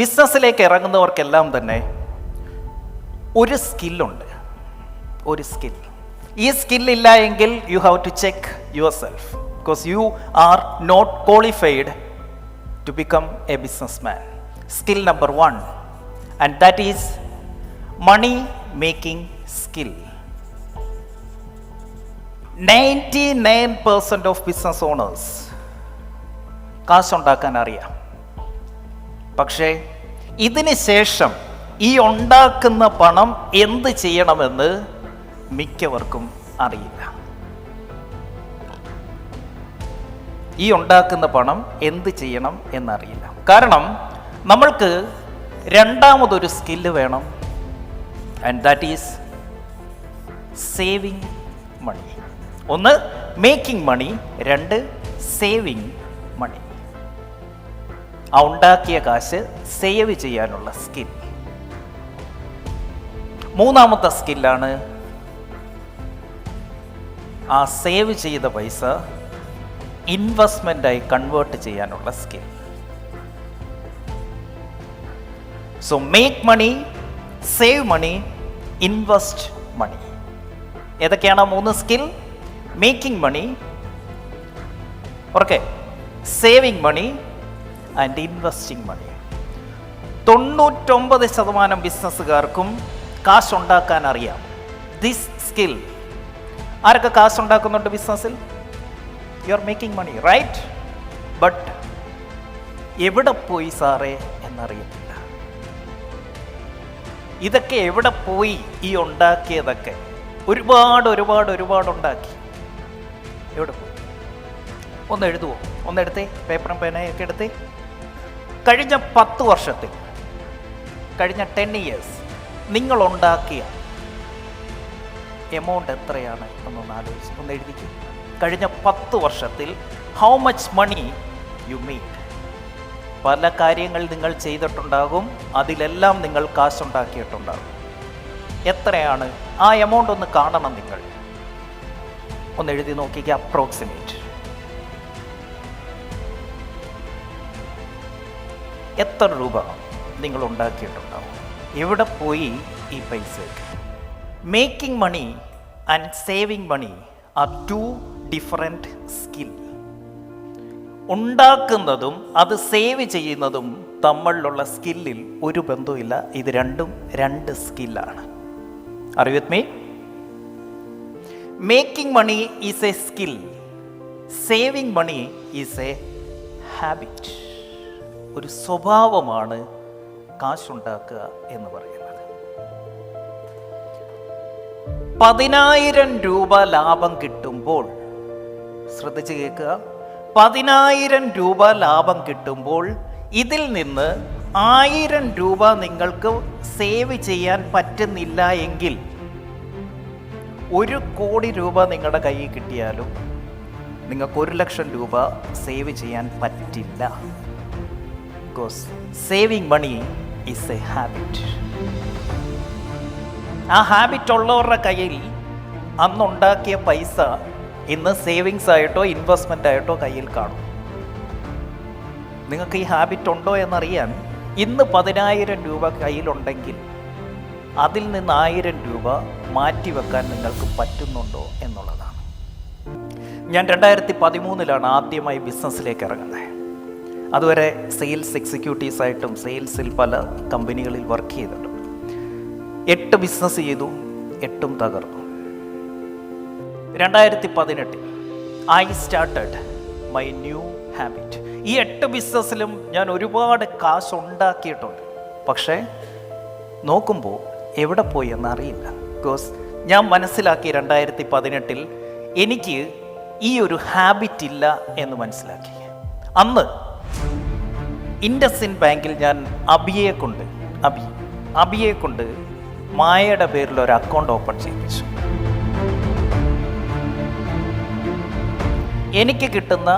ബിസിനസ്സിലേക്ക് ഇറങ്ങുന്നവർക്കെല്ലാം തന്നെ ഒരു സ്കില്ലുണ്ട്. ഒരു സ്കിൽ. ഈ സ്കില്ലില്ല എങ്കിൽ you have to check yourself because you are not qualified to become a business man skill number one and that is money making skill ninety nine percent of business owners കാശുണ്ടാക്കാൻ അറിയാം. പക്ഷേ ഇതിന് ശേഷം ഈ ഉണ്ടാക്കുന്ന പണം എന്ത് ചെയ്യണമെന്ന് മിക്കവർക്കും അറിയില്ല. ഈ ഉണ്ടാക്കുന്ന പണം എന്ത് ചെയ്യണം എന്നറിയില്ല. കാരണം നമ്മൾക്ക് രണ്ടാമതൊരു സ്കില്ല് വേണം. And that is saving money ഒന്ന് മേക്കിംഗ് മണി രണ്ട് സേവിങ് മണി ആ ഉണ്ടാക്കിയ കാശ് സേവ് ചെയ്യാനുള്ള സ്കിൽ. മൂന്നാമത്തെ സ്കില്ലാണ് ആ സേവ് ചെയ്ത പൈസ ഇൻവെസ്റ്റ്മെന്റായി കൺവേർട്ട് ചെയ്യാനുള്ള skill. So make money save money invest money ഏതൊക്കെയാണ് മൂന്ന് skill? Making money okay saving money and investing money തൊണ്ണൂറ്റൊമ്പത് ശതമാനം ബിസിനസ്സുകാർക്കും കാശുണ്ടാക്കാൻ അറിയാം. ദിസ് സ്കിൽ ആരൊക്കെ കാശുണ്ടാക്കുന്നുണ്ട് ബിസിനസ്സിൽ? You are making money right but എവിടെ പോയി സാറേ എന്നറിയത്തില്ല. ഇതൊക്കെ എവിടെ പോയി ഈ ഉണ്ടാക്കിയതൊക്കെ ഒരുപാട് ഒരുപാട് ഒരുപാട് ഉണ്ടാക്കി. എവിടെ പോയി? ഒന്ന് എഴുതുവോ? ഒന്ന് എടുത്തേ? പേപ്പറും പേനയൊക്കെ എടുത്തേ? കഴിഞ്ഞ പത്ത് വർഷത്തിൽ കഴിഞ്ഞ ടെൻ ഇയേഴ്സ് നിങ്ങൾ ഉണ്ടാക്കിയ എമൗണ്ട് എത്രയാണ് എന്നൊന്ന് ആലോചിച്ച് ഒന്ന് എഴുതിക്കും. കഴിഞ്ഞ പത്ത് വർഷത്തിൽ how much money you made പല കാര്യങ്ങൾ നിങ്ങൾ ചെയ്തിട്ടുണ്ടാകും അതിലെല്ലാം നിങ്ങൾ കാശുണ്ടാക്കിയിട്ടുണ്ടാകും. എത്രയാണ്? ആ എമൗണ്ട് ഒന്ന് കാണണം നിങ്ങൾ. ഒന്ന് എഴുതി നോക്കിക്കുക അപ്രോക്സിമേറ്റ് എത്ര രൂപ നിങ്ങൾ ഉണ്ടാക്കിയിട്ടുണ്ടാവും എവിടെ പോയി ഈ പൈസ making money and saving money are two different skill ഉണ്ടാക്കുന്നതും അത് സേവ് ചെയ്യുന്നതും തമ്മിലുള്ള സ്കില്ലിൽ ഒരു ബന്ധവുമില്ല. ഇത് രണ്ടും രണ്ട് സ്കില്ലാണ് അറിയത് me making money is a skill saving money is a habit ഒരു സ്വഭാവമാണ് കാശുണ്ടാക്കുക എന്ന് പറയുന്നത്. പതിനായിരം രൂപ ലാഭം കിട്ടുമ്പോൾ ശ്രദ്ധിച്ച് കേൾക്കുക. പതിനായിരം രൂപ ലാഭം കിട്ടുമ്പോൾ ഇതിൽ നിന്ന് ആയിരം രൂപ നിങ്ങൾക്ക് സേവ് ചെയ്യാൻ പറ്റുന്നില്ല എങ്കിൽ ഒരു കോടി രൂപ നിങ്ങളുടെ കയ്യിൽ കിട്ടിയാലും നിങ്ങൾക്ക് ഒരു ലക്ഷം രൂപ സേവ് ചെയ്യാൻ പറ്റില്ല. Because saving money is a habit ആ ഹാബിറ്റ് ഉള്ളവരുടെ കയ്യിൽ അന്നുണ്ടാക്കിയ പൈസ ഇന്ന് സേവിങ്സ് ആയിട്ടോ ഇൻവെസ്റ്റ്മെന്റ് ആയിട്ടോ കയ്യിൽ കാണും. നിങ്ങൾക്ക് ഈ ഹാബിറ്റ് ഉണ്ടോ എന്നറിയാൻ ഇന്ന് പതിനായിരം രൂപ കയ്യിലുണ്ടെങ്കിൽ അതിൽ നിന്ന് ആയിരം രൂപ മാറ്റിവെക്കാൻ നിങ്ങൾക്ക് പറ്റുന്നുണ്ടോ എന്നുള്ളതാണ്. ഞാൻ രണ്ടായിരത്തി പതിമൂന്നിലാണ് ആദ്യമായി ബിസിനസ്സിലേക്ക് ഇറങ്ങുന്നത്. അതുവരെ സെയിൽസ് എക്സിക്യൂട്ടീവ്സ് ആയിട്ടും സെയിൽസിൽ പല കമ്പനികളിൽ വർക്ക് ചെയ്തിട്ടുണ്ട്. എട്ട് ബിസിനസ് ചെയ്തു എട്ടും തകർന്നു. രണ്ടായിരത്തി പതിനെട്ടിൽ I started my new habit. ഈ എട്ട് ബിസിനസ്സിലും ഞാൻ ഒരുപാട് കാശ് ഉണ്ടാക്കിയിട്ടുണ്ട് പക്ഷേ നോക്കുമ്പോൾ എവിടെ പോയി എന്നറിയില്ല. ബിക്കോസ് ഞാൻ മനസ്സിലാക്കി രണ്ടായിരത്തി പതിനെട്ടിൽ എനിക്ക് ഈ ഒരു ഹാബിറ്റ് ഇല്ല എന്ന് മനസ്സിലാക്കി. അന്ന് ഇൻഡസിൻ ബാങ്കിൽ ഞാൻ അബിയെ കൊണ്ട് അബി അബിയെ കൊണ്ട് മായയുടെ പേരിൽ ഒരു അക്കൗണ്ട് ഓപ്പൺ ചെയ്യിപ്പിച്ചു. എനിക്ക് കിട്ടുന്ന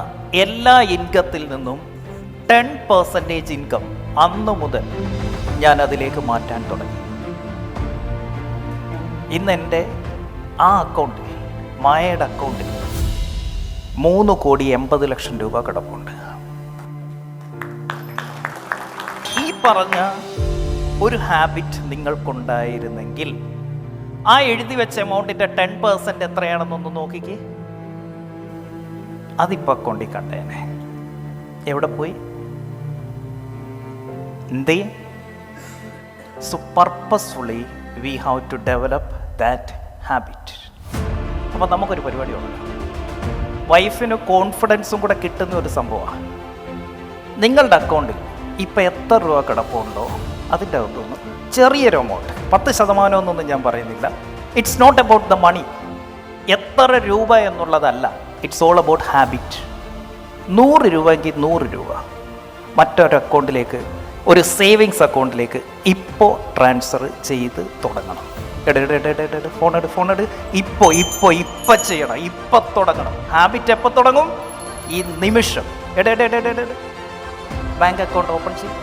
എല്ലാ ഇൻകത്തിൽ നിന്നും ടെൻ പെർസെന്റേജ് ഇൻകം അന്ന് മുതൽ ഞാൻ അതിലേക്ക് മാറ്റാൻ തുടങ്ങി. ഇന്ന് എന്റെ ആ അക്കൗണ്ടിൽ മായയുടെ അക്കൗണ്ടിൽ മൂന്ന് കോടി എൺപത് ലക്ഷം രൂപ കിടപ്പുണ്ട്. ഈ പറഞ്ഞ ഒരു ഹാബിറ്റ് നിങ്ങൾക്കുണ്ടായിരുന്നെങ്കിൽ ആ എഴുതി വെച്ച എമൗണ്ടിന്റെ ടെൻ പെർസെന്റ് എത്രയാണെന്നൊന്ന് നോക്കിക്കേ. അതിപ്പോ കൊണ്ടി കണ്ടേനെ. എവിടെ പോയി? എന്തേ? So purposefully we have to develop that habit അപ്പോൾ നമുക്കൊരു പരിപാടി ഉണ്ട് വൈഫിന് കോൺഫിഡൻസും കൂടെ കിട്ടുന്ന ഒരു സംഭവമാണ് നിങ്ങളുടെ അക്കൗണ്ടിൽ ഇപ്പം എത്ര രൂപ കിടപ്പുണ്ടോ അതിന്റെ അകത്തുനിന്ന് ചെറിയൊരു എമൗണ്ട് പത്ത് ശതമാനമൊന്നും ഞാൻ പറയുന്നില്ല. It's not about the money എത്ര രൂപ എന്നുള്ളതല്ല. ഇറ്റ്സ് ഓൾ അബൌട്ട് ഹാബിറ്റ് നൂറ് രൂപയെങ്കിൽ നൂറ് രൂപ. മറ്റൊരു അക്കൗണ്ടിലേക്ക് ഒരു സേവിങ്സ് അക്കൗണ്ടിലേക്ക് ഇപ്പോൾ ട്രാൻസ്ഫർ ചെയ്ത് തുടങ്ങണം. എടേടേടേടേടേ എട് എട് എട് എട് എട് ഫോൺ എടു ഫോൺ എടു. ഇപ്പോൾ ഇപ്പോൾ ഇപ്പം ചെയ്യണം. ഇപ്പം തുടങ്ങണം. ഹാബിറ്റ് എപ്പോൾ തുടങ്ങും? ഈ നിമിഷം. എടേടേടേടേടേ എട് എട് എട് എട് ബാങ്ക് അക്കൗണ്ട് ഓപ്പൺ ചെയ്യും.